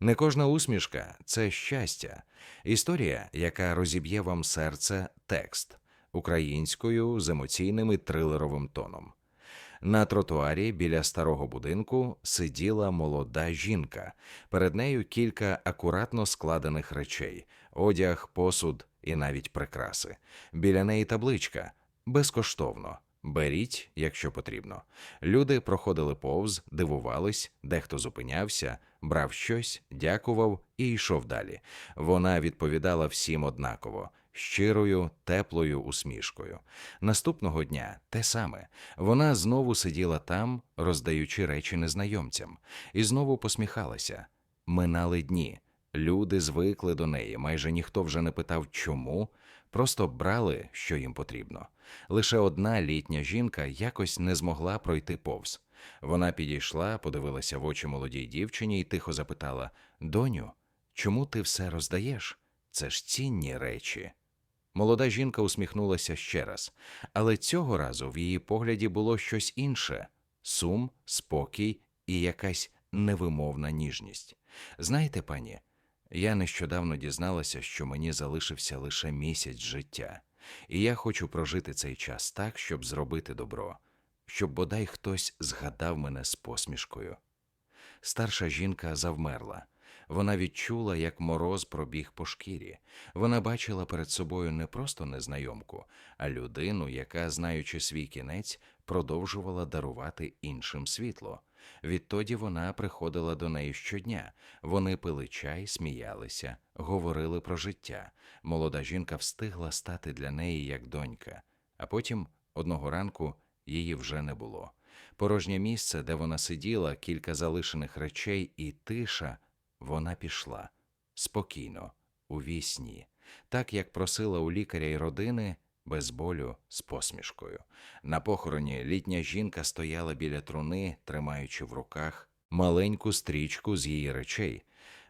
Не кожна усмішка це щастя. Історія, яка розіб'є вам серце, текст українською з емоційним і трилеровим тоном. На тротуарі біля старого будинку сиділа молода жінка. Перед нею кілька акуратно складених речей: одяг, посуд і навіть прикраси. Біля неї табличка безкоштовно. Беріть, якщо потрібно. Люди проходили повз, дивувались, дехто зупинявся, брав щось, дякував і йшов далі. Вона відповідала всім однаково, щирою, теплою усмішкою. Наступного дня те саме. Вона знову сиділа там, роздаючи речі незнайомцям, і знову посміхалася. Минали дні. Люди звикли до неї, майже ніхто вже не питав, чому, просто брали, що їм потрібно. Лише одна літня жінка якось не змогла пройти повз. Вона підійшла, подивилася в очі молодій дівчині і тихо запитала: Доню, чому ти все роздаєш? Це ж цінні речі. Молода жінка усміхнулася ще раз, але цього разу в її погляді було щось інше сум, спокій і якась невимовна ніжність. Знаєте, пані, я нещодавно дізналася, що мені залишився лише місяць життя, і я хочу прожити цей час так, щоб зробити добро, щоб бодай хтось згадав мене з посмішкою. Старша жінка завмерла. Вона відчула, як мороз пробіг по шкірі. Вона бачила перед собою не просто незнайомку, а людину, яка, знаючи свій кінець, продовжувала дарувати іншим світло. Відтоді вона приходила до неї щодня. Вони пили чай, сміялися, говорили про життя. Молода жінка встигла стати для неї як донька, а потім одного ранку її вже не було. Порожнє місце, де вона сиділа, кілька залишених речей і тиша, вона пішла спокійно, у вісні, так як просила у лікаря й родини, без болю, з посмішкою. На похороні літня жінка стояла біля труни, тримаючи в руках маленьку стрічку з її речей.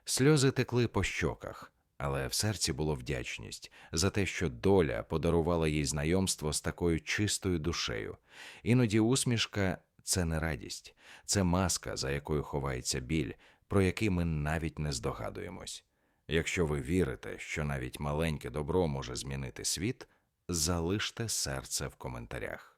Сльози текли по щоках, але в серці було вдячність за те, що доля подарувала їй знайомство з такою чистою душею. Іноді усмішка це не радість, це маска, за якою ховається біль, про який ми навіть не здогадуємось. Якщо ви вірите, що навіть маленьке добро може змінити світ, залиште серце в коментарях.